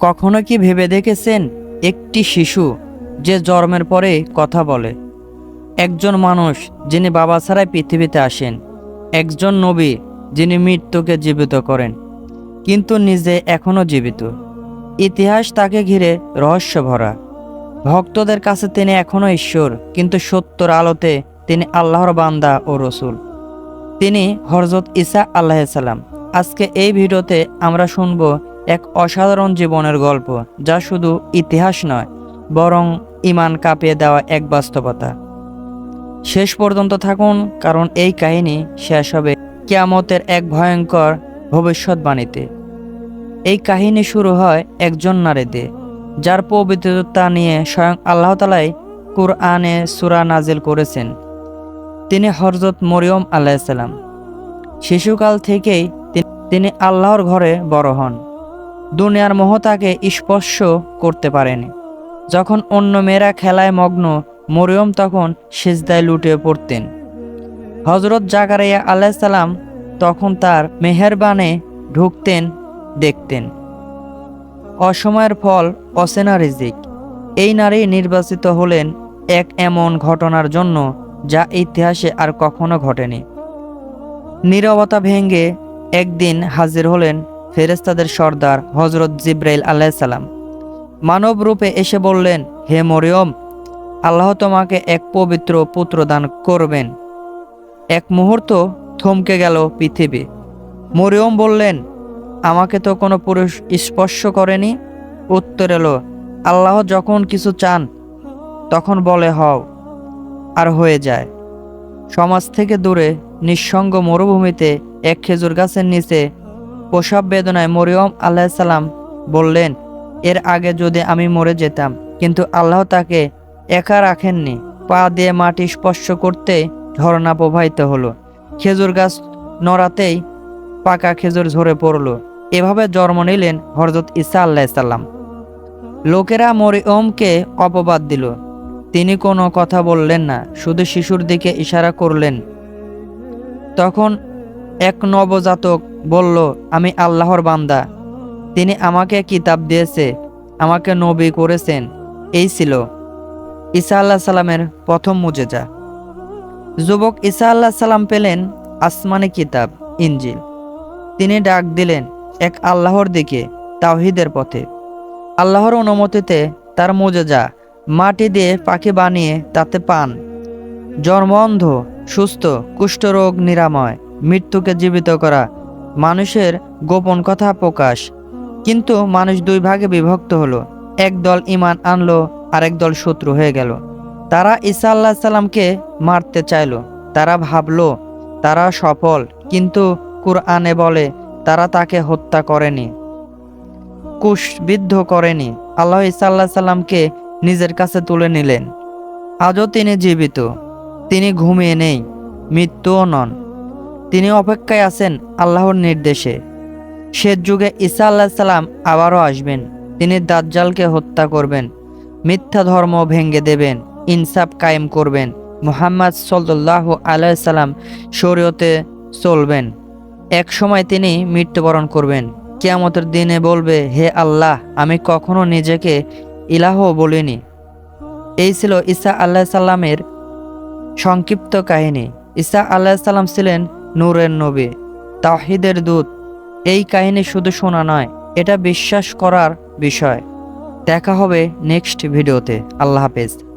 কখনো কি ভেবে দেখেছেন একটি শিশু যে জন্মের পরে কথা বলে? একজন মানুষ যিনি বাবা ছাড়াই পৃথিবীতে আসেন, একজন নবী যিনি মৃত্যুকে জীবিত করেন, কিন্তু নিজে এখনও জীবিত। ইতিহাস তাকে ঘিরে রহস্য ভরা। ভক্তদের কাছে তিনি এখনও ঈশ্বর, কিন্তু সত্যর আলোতে তিনি আল্লাহর বান্দা ও রসুল। তিনি হরজত ইসা আল্লাহ সালাম। আজকে এই ভিডিওতে আমরা শুনব এক অসাধারণ জীবনের গল্প, যা শুধু ইতিহাস নয়, বরং ইমান কাঁপিয়ে দেওয়া এক বাস্তবতা। শেষ পর্যন্ত থাকুন, কারণ এই কাহিনী শেষ হবে কিয়ামতের এক ভয়ঙ্কর ভবিষ্যৎবাণীতে। এই কাহিনী শুরু হয় একজন নারীতে, যার পবিত্রতা নিয়ে স্বয়ং আল্লাহ তালাই কুরআনে সুরা নাজিল করেছেন। তিনি হরজত মরিয়ম আলাইসাল্লাম শিশুকাল থেকেই তিনি আল্লাহর ঘরে বড় হন। দুনিয়ার মোহ তাকে স্পর্শ করতে পারেনি। যখন অন্য মেয়েরা খেলায় মগ্ন, মরিয়ম তখন সেজদায় লুটে পড়তেন। হজরত জাকারিয়া আলাইসাল্লাম তখন তার মেহেরবানে ঢুকতেন, দেখতেন। অসময়ের ফল অসেনা রিজিক। এই নারী নির্বাচিত হলেন এক এমন ঘটনার জন্য যা ইতিহাসে আর কখনো ঘটেনি। নীরবতা ভেঙ্গে একদিন হাজির হলেন ফেরেস্তাদের সর্দার হজরত জিব্রাইল আলাইসাল্লাম মানব রূপে এসে বললেন, হে মরিয়ম, আল্লাহ তোমাকে এক পবিত্র পুত্র দান করবেন। এক মুহূর্ত থমকে গেল পৃথিবী। মরিয়ম বললেন, আমাকে তো কোনো পুরুষ স্পর্শ করেনি। উত্তর এলো, আল্লাহ যখন কিছু চান, তখন বলে, হও। আর হয়ে যায়। সমাজ থেকে দূরে, নিঃসঙ্গ মরুভূমিতে এক খেজুর গাছের নিচে প্রসব বেদনায় মরিয়ম আলাইসাল্লাম বললেন, এর আগে যদি আমি মরে যেতাম, কিন্তু আল্লাহ তাকে একা রাখেননি, পা দিয়ে মাটি স্পর্শ করতে ঝর্ণা প্রবাহিত হলো। খেজুর গাছ নড়াতেই পাকা খেজুর ঝরে পড়ল। এভাবে জন্ম নিলেন হরজত ইসা আল্লাহ সাল্লাম লোকেরা মরিয়মকে অপবাদ দিল। তিনি কোনো কথা বললেন না, শুধু শিশুর দিকে ইশারা করলেন। তখন এক নবজাতক বলল, আমি আল্লাহর বান্দা। তিনি আমাকে কিতাব দিয়েছে, আমাকে নবী করেছেন। এই ছিল ঈসা আল্লাহ সাল্লামের প্রথম মুজেজা। যুবক ঈসা আল্লাহ সাল্লাম পেলেন আসমানি কিতাব ইঞ্জিল তিনি ডাক দিলেন এক আল্লাহর দিকে, তাওহিদের পথে। আল্লাহর অনুমতিতে তার মোজেজা মাটি দিয়ে পাখি বানিয়ে তাতে পান। জন্ম অন্ধ, সুস্থ, কুষ্ঠরোগ নিরাময়। মৃত্যুকে জীবিত করা। মানুষের গোপন কথা প্রকাশ। কিন্তু মানুষ দুই ভাগে বিভক্ত হলো। এক দল ইমান আনলো, আরেক দল শত্রু হয়ে গেল। তারা ঈসা আল্লাহ সাল্লামকে মারতে চাইলো। তারা ভাবলো, তারা সফল, কিন্তু কুরআনে বলে, তারা তাকে হত্যা করেনি। কুশবিদ্ধ করেনি। আল্লাহ ঈসা আল্লাহ সাল্লামকে নিজের কাছে তুলে নিলেন। আজও তিনি জীবিত। তিনি ঘুমিয়ে নেই, মৃত্যুও নন। তিনি অপেক্ষায় আছেন আল্লাহর নির্দেশে। শেষ যুগে ঈসা আল্লাহ সাল্লাম আবারও আসবেন। তিনি দাজ্জালকে হত্যা করবেন, মিথ্যা ধর্ম ভেঙ্গে দেবেন, ইনসাফ কায়েম করবেন, মুহাম্মদ সাল্লাহ আলাইসাল্লাম শরীয়তে চলবেন। এক সময় তিনি মৃত্যুবরণ করবেন। কিয়ামতের দিনে বলবে, হে আল্লাহ, আমি কখনো নিজেকে ইলাহ বলিনি। এই ছিল ঈসা আল্লাহ সাল্লামের সংক্ষিপ্ত কাহিনী। ঈসা আল্লাহ সাল্লাম ছিলেন নূরের নবী তাহিদের দূত। এই কাহিনী শুধু শোনা নয়, এটা বিশ্বাস করার বিষয়। দেখা হবে নেক্সট ভিডিওতে আল্লাহ হাফেজ।